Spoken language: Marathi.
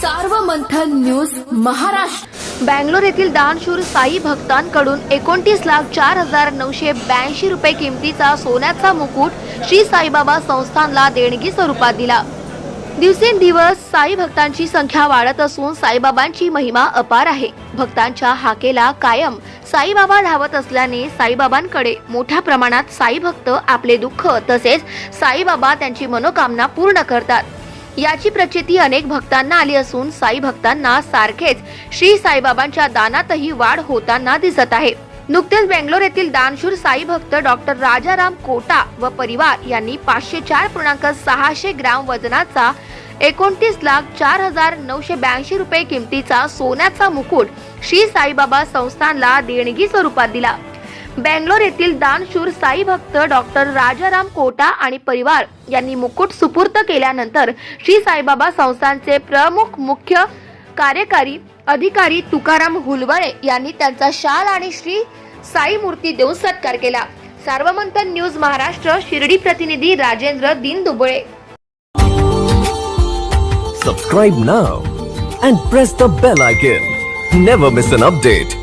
सार्वमंथन न्यूज महाराष्ट्र. बँगलोर येथील दानशूर साई भक्तांकडून एकोणतीस लाख चार हजार नऊशे ब्याऐंशी रुपये किमतीचा सोन्याचा मुकुट श्री साईबाबा संस्थानला देणगी स्वरूपात दिला. दिवसेंदिवस साई भक्तांची संख्या वाढत असून साईबाबांची महिमा अपार आहे. भक्तांच्या हाकेला कायम साईबाबा धावत असल्याने साईबाबांकडे मोठ्या प्रमाणात साई भक्त आपले दुःख तसेच साईबाबा त्यांची मनोकामना पूर्ण करतात. याची प्रचिती अनेक भक्तांना आली असून साई भक्तांना सारखेच श्री साईबाबांच्या दानातही वाढ होताना दिसत आहे. नुकतेच बेंगलोर येथील दानशूर साई भक्त डॉक्टर राजाराम कोटा व परिवार यांनी पाचशे चार पूर्णांक सहाशे ग्राम वजनाचा एकोणतीस लाख चार हजार नऊशे ब्याऐंशी रुपये किमतीचा सोन्याचा मुकुट श्री साईबाबा संस्थानला देणगी स्वरूपात दिला. बेंगलोर येथील दानशूर साई भक्त डॉक्टर राजाराम कोटा आणि परिवार यांनी मुकुट सुपूर्त केल्यानंतर श्री साईबाबा संस्थांचे प्रमुख मुख्य कार्यकारी अधिकारी तुकाराम हुलवळे यांनी त्यांचा शाल आणि श्री साई मूर्ती देऊन सत्कार केला सार्वमंथन न्यूज महाराष्ट्र शिर्डी प्रतिनिधी राजेंद्र दिन Dubale Subscribe now and press the bell icon. Never miss an update.